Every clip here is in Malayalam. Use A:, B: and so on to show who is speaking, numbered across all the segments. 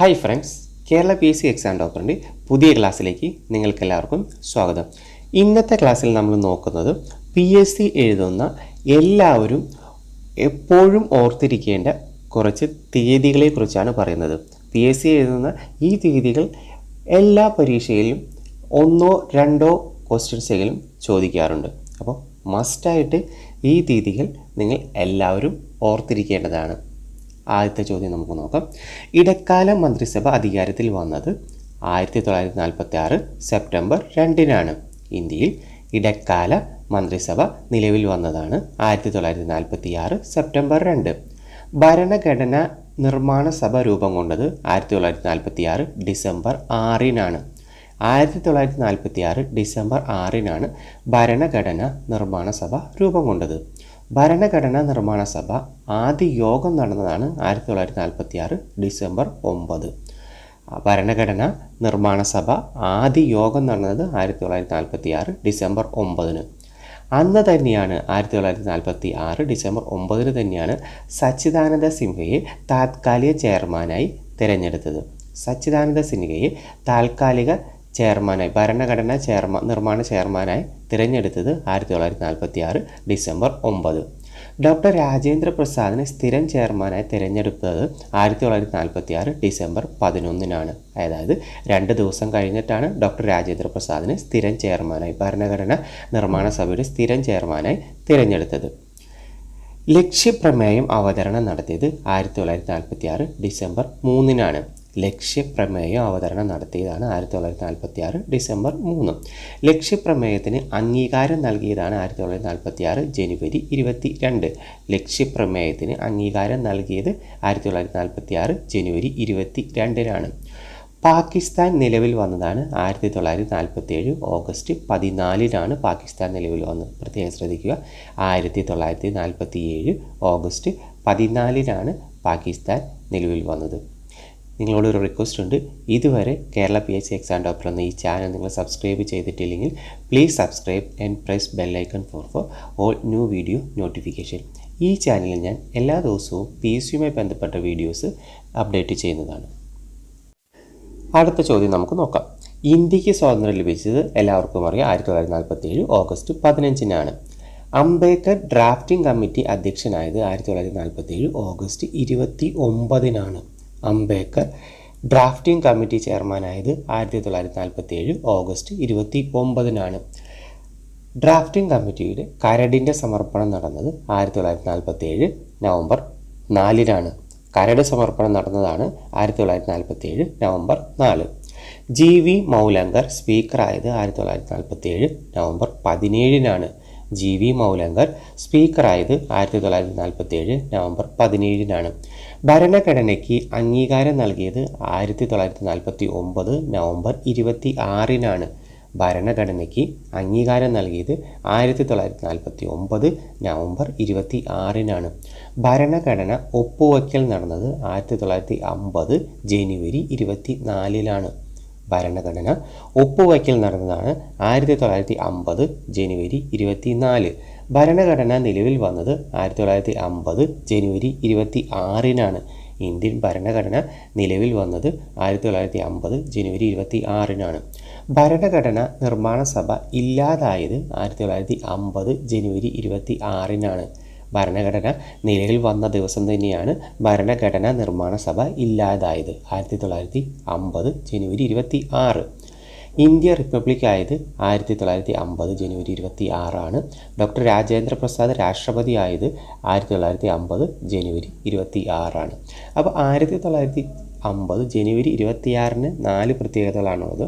A: Hi friends Kerala P S C exam ടോപ്പറിന്റെ പുതിയ ക്ലാസ്സിലേക്ക് നിങ്ങൾക്കെല്ലാവർക്കും സ്വാഗതം. ഇന്നത്തെ ക്ലാസ്സിൽ നമ്മൾ നോക്കുന്നത് പി എസ് സി എഴുതുന്ന എല്ലാവരും എപ്പോഴും ഓർത്തിരിക്കേണ്ട കുറച്ച് തീയതികളെക്കുറിച്ചാണ് പറയുന്നത്. പി എസ് സി എഴുതുന്ന ഈ തീയതികൾ എല്ലാ പരീക്ഷയിലും ഒന്നോ രണ്ടോ ക്വസ്റ്റ്യൻസെങ്കിലും ചോദിക്കാറുണ്ട്. അപ്പോൾ മസ്റ്റായിട്ട് ഈ തീയതികൾ നിങ്ങൾ എല്ലാവരും ഓർത്തിരിക്കേണ്ടതാണ്. ആദ്യത്തെ ചോദ്യം നമുക്ക് നോക്കാം. ഇടക്കാല മന്ത്രിസഭ അധികാരത്തിൽ വന്നത് ആയിരത്തി തൊള്ളായിരത്തി നാൽപ്പത്തി ആറ് സെപ്റ്റംബർ രണ്ടിനാണ്. ഇന്ത്യയിൽ ഇടക്കാല മന്ത്രിസഭ നിലവിൽ വന്നതാണ് ആയിരത്തി തൊള്ളായിരത്തി നാൽപ്പത്തി ആറ് സെപ്റ്റംബർ രണ്ട്. ഭരണഘടന നിർമ്മാണ സഭ രൂപം കൊണ്ടത് ആയിരത്തി തൊള്ളായിരത്തി നാൽപ്പത്തി ആറ് ഡിസംബർ ആറിനാണ്. ആയിരത്തി തൊള്ളായിരത്തി നാൽപ്പത്തി ആറ് ഡിസംബർ ആറിനാണ് ഭരണഘടന നിർമ്മാണ സഭ രൂപം കൊണ്ടത്. ഭരണഘടനാ നിർമ്മാണ സഭ ആദ്യ യോഗം നടന്നതാണ് ആയിരത്തി തൊള്ളായിരത്തി നാൽപ്പത്തി ആറ് ഡിസംബർ ഒമ്പത്. ഭരണഘടന നിർമ്മാണ സഭ ആദ്യ യോഗം നടന്നത് ആയിരത്തി തൊള്ളായിരത്തി നാൽപ്പത്തി ആറ് ഡിസംബർ ഒമ്പതിന്. അന്ന് തന്നെയാണ് ആയിരത്തി തൊള്ളായിരത്തി നാൽപ്പത്തി ആറ് ഡിസംബർ ഒമ്പതിന് തന്നെയാണ് സച്ചിദാനന്ദ സിൻഹയെ താത്കാലിക ചെയർമാനായി തിരഞ്ഞെടുത്തത്. സച്ചിദാനന്ദ സിൻഹയെ താൽക്കാലിക ചെയർമാനായി ഭരണഘടനാ ചെയർമാൻ നിർമ്മാണ ചെയർമാനായി തിരഞ്ഞെടുത്തത് ആയിരത്തി തൊള്ളായിരത്തി നാൽപ്പത്തി ആറ് ഡിസംബർ ഒമ്പത്. ഡോക്ടർ രാജേന്ദ്ര പ്രസാദിനെ സ്ഥിരം ചെയർമാനായി തിരഞ്ഞെടുത്തത് ആയിരത്തി തൊള്ളായിരത്തി നാൽപ്പത്തി ആറ് ഡിസംബർ പതിനൊന്നിനാണ്. അതായത് രണ്ട് ദിവസം കഴിഞ്ഞിട്ടാണ് ഡോക്ടർ രാജേന്ദ്ര പ്രസാദിനെ സ്ഥിരം ചെയർമാനായി ഭരണഘടന നിർമ്മാണ സഭയുടെ സ്ഥിരം ചെയർമാനായി തിരഞ്ഞെടുത്തത്. ലക്ഷ്യപ്രമേയം അവതരണം നടത്തിയത് ആയിരത്തി തൊള്ളായിരത്തി നാൽപ്പത്തി ആറ് ഡിസംബർ മൂന്നിനാണ്. ലക്ഷ്യപ്രമേയം അവതരണം നടത്തിയതാണ് ആയിരത്തി തൊള്ളായിരത്തി നാൽപ്പത്തി ആറ് ഡിസംബർ മൂന്ന്. ലക്ഷ്യപ്രമേയത്തിന് അംഗീകാരം നൽകിയതാണ് ആയിരത്തി തൊള്ളായിരത്തി നാൽപ്പത്തി ആറ് ജനുവരി ഇരുപത്തി രണ്ട് ലക്ഷ്യപ്രമേയത്തിന് അംഗീകാരം നൽകിയത് ആയിരത്തി തൊള്ളായിരത്തി നാൽപ്പത്തി ആറ് ജനുവരി ഇരുപത്തി രണ്ടിനാണ് പാകിസ്ഥാൻ നിലവിൽ വന്നതാണ് ആയിരത്തി തൊള്ളായിരത്തി നാൽപ്പത്തി ഏഴ് ഓഗസ്റ്റ് പതിനാലിനാണ് പാകിസ്ഥാൻ നിലവിൽ വന്നത്. പ്രത്യേകം ശ്രദ്ധിക്കുക ആയിരത്തി തൊള്ളായിരത്തി നാൽപ്പത്തി ഏഴ് ഓഗസ്റ്റ് പതിനാലിനാണ് പാകിസ്ഥാൻ നിലവിൽ വന്നത്. നിങ്ങളോടൊരു റിക്വസ്റ്റ് ഉണ്ട്. ഇതുവരെ Kerala P S C exam doctor എന്ന ഈ ചാനൽ നിങ്ങൾ സബ്സ്ക്രൈബ് ചെയ്തിട്ടില്ലെങ്കിൽ please subscribe and press bell icon for for all new video notification ഈ ചാനലിൽ ഞാൻ എല്ലാ ദിവസവും പി എസ് സിയുമായി ബന്ധപ്പെട്ട വീഡിയോസ് അപ്ഡേറ്റ് ചെയ്യുന്നതാണ്. അടുത്ത ചോദ്യം നമുക്ക് നോക്കാം. ഇന്ത്യയ്ക്ക് സ്വാതന്ത്ര്യം ലഭിച്ചത് എല്ലാവർക്കും അറിയാം ആയിരത്തി തൊള്ളായിരത്തി നാൽപ്പത്തി ഏഴ് ഓഗസ്റ്റ് പതിനഞ്ചിനാണ്. അംബേദ്കർ ഡ്രാഫ്റ്റിംഗ് കമ്മിറ്റി അധ്യക്ഷനായത് ആയിരത്തി തൊള്ളായിരത്തി നാൽപ്പത്തി ഏഴ് ഓഗസ്റ്റ് ഇരുപത്തി ഒമ്പതിനാണ് അംബേദ്കർ ഡ്രാഫ്റ്റിംഗ് കമ്മിറ്റി ചെയർമാനായത് ആയിരത്തി തൊള്ളായിരത്തി നാൽപ്പത്തി ഏഴ് ഓഗസ്റ്റ് ഇരുപത്തി ഒമ്പതിനാണ് ഡ്രാഫ്റ്റിംഗ് കമ്മിറ്റിയുടെ കരടിന്റെ സമർപ്പണം നടന്നത് ആയിരത്തി തൊള്ളായിരത്തി നാൽപ്പത്തി ഏഴ് നവംബർ നാലിനാണ്. കരട് സമർപ്പണം നടന്നതാണ് ആയിരത്തി തൊള്ളായിരത്തി നാൽപ്പത്തി ഏഴ് നവംബർ നാല്. ജി വി മൗലങ്കർ സ്പീക്കറായത് ആയിരത്തി തൊള്ളായിരത്തി നാൽപ്പത്തി ഏഴ് നവംബർ പതിനേഴിനാണ്. ജി വി മൗലങ്കർ സ്പീക്കറായത് ആയിരത്തി തൊള്ളായിരത്തി നാൽപ്പത്തി ഏഴ് നവംബർ പതിനേഴിനാണ്. ഭരണഘടനയ്ക്ക് അംഗീകാരം നൽകിയത് ആയിരത്തി തൊള്ളായിരത്തി നാൽപ്പത്തി ഒമ്പത് നവംബർ ഇരുപത്തി ആറിനാണ് ഭരണഘടനയ്ക്ക് അംഗീകാരം നൽകിയത് ആയിരത്തി തൊള്ളായിരത്തി നാൽപ്പത്തി ഒമ്പത് നവംബർ ഇരുപത്തി ആറിനാണ് ഭരണഘടന ഒപ്പുവയ്ക്കൽ നടന്നത് ആയിരത്തി തൊള്ളായിരത്തി അമ്പത് ജനുവരി ഇരുപത്തി നാലിലാണ് ഭരണഘടന. ഒപ്പുവയ്ക്കൽ നടന്നതാണ് ആയിരത്തി തൊള്ളായിരത്തി അമ്പത് ജനുവരി ഇരുപത്തി ഭരണഘടന നിലവിൽ വന്നത് ആയിരത്തി തൊള്ളായിരത്തി അമ്പത് ജനുവരി ഇരുപത്തി ആറിനാണ് ഇന്ത്യൻ ഭരണഘടന നിലവിൽ വന്നത് ആയിരത്തി തൊള്ളായിരത്തി അമ്പത് ജനുവരി ഇരുപത്തി ആറിനാണ് ഭരണഘടന നിർമ്മാണ സഭ ഇല്ലാതായത് ആയിരത്തി തൊള്ളായിരത്തി അമ്പത് ജനുവരി ഇരുപത്തി ആറിനാണ് ഭരണഘടന നിലവിൽ വന്ന ദിവസം തന്നെയാണ് ഭരണഘടനാ നിർമ്മാണ സഭ ഇല്ലാതായത്. ആയിരത്തി തൊള്ളായിരത്തി അമ്പത് ജനുവരി ഇരുപത്തി ആറ് ഇന്ത്യ റിപ്പബ്ലിക് ആയത് ആയിരത്തി തൊള്ളായിരത്തി അമ്പത് ജനുവരി ഇരുപത്തി ആറാണ് ഡോക്ടർ രാജേന്ദ്ര പ്രസാദ് രാഷ്ട്രപതി ആയത് ആയിരത്തി തൊള്ളായിരത്തി അമ്പത് ജനുവരി ഇരുപത്തി ആറാണ് അപ്പോൾ ആയിരത്തി തൊള്ളായിരത്തി അമ്പത് ജനുവരി ഇരുപത്തിയാറിന് നാല് പ്രത്യേകതകളാണുള്ളത്.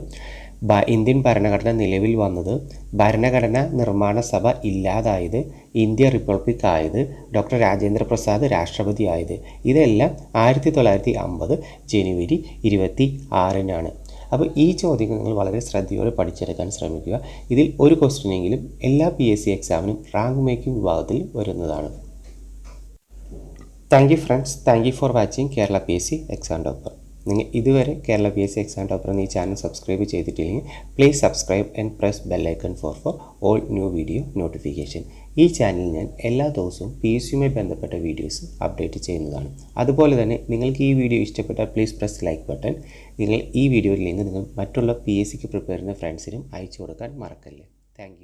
A: ഇന്ത്യൻ ഭരണഘടന നിലവിൽ വന്നത് ഭരണഘടന നിർമ്മാണ സഭ ഇല്ലാതായത് ഇന്ത്യ റിപ്പബ്ലിക് ആയത് ഡോക്ടർ രാജേന്ദ്ര പ്രസാദ് രാഷ്ട്രപതി ആയത്. ഇതെല്ലാം ആയിരത്തി തൊള്ളായിരത്തി അമ്പത് ജനുവരി ഇരുപത്തി ആറിനാണ് അപ്പോൾ ഈ ചോദ്യങ്ങൾ നിങ്ങൾ വളരെ ശ്രദ്ധയോടെ പഠിച്ചെടുക്കാൻ ശ്രമിക്കുക. ഇതിൽ ഒരു ക്വസ്റ്റ്യനെങ്കിലും എല്ലാ പി എസ് സി എക്സാമിനും റാങ്ക് മേക്കിംഗ് വിഭാഗത്തിൽ വരുന്നതാണ്. Thank you friends. Thank you for watching Kerala P S C exam topper നിങ്ങൾ ഇതുവരെ Kerala P S C exam topper എന്ന ഈ ചാനൽ സബ്സ്ക്രൈബ് ചെയ്തിട്ടില്ലെങ്കിൽ please subscribe and press bell icon for for all new video notification ഈ ചാനലിൽ ഞാൻ എല്ലാ ദിവസവും പി എസ് സിയുമായി ബന്ധപ്പെട്ട വീഡിയോസ് അപ്ഡേറ്റ് ചെയ്യുന്നതാണ്. അതുപോലെ തന്നെ നിങ്ങൾക്ക് ഈ വീഡിയോ ഇഷ്ടപ്പെട്ടാൽ പ്ലീസ് പ്രസ് ലൈക്ക് ബട്ടൺ നിങ്ങൾ ഈ വീഡിയോയിൽ നിന്ന് നിങ്ങൾ മറ്റുള്ള പി എസ് സിക്ക് പ്രിപ്പയർ ചെയ്യുന്ന ഫ്രണ്ട്സിനും അയച്ചു കൊടുക്കാൻ മറക്കല്ലേ. താങ്ക്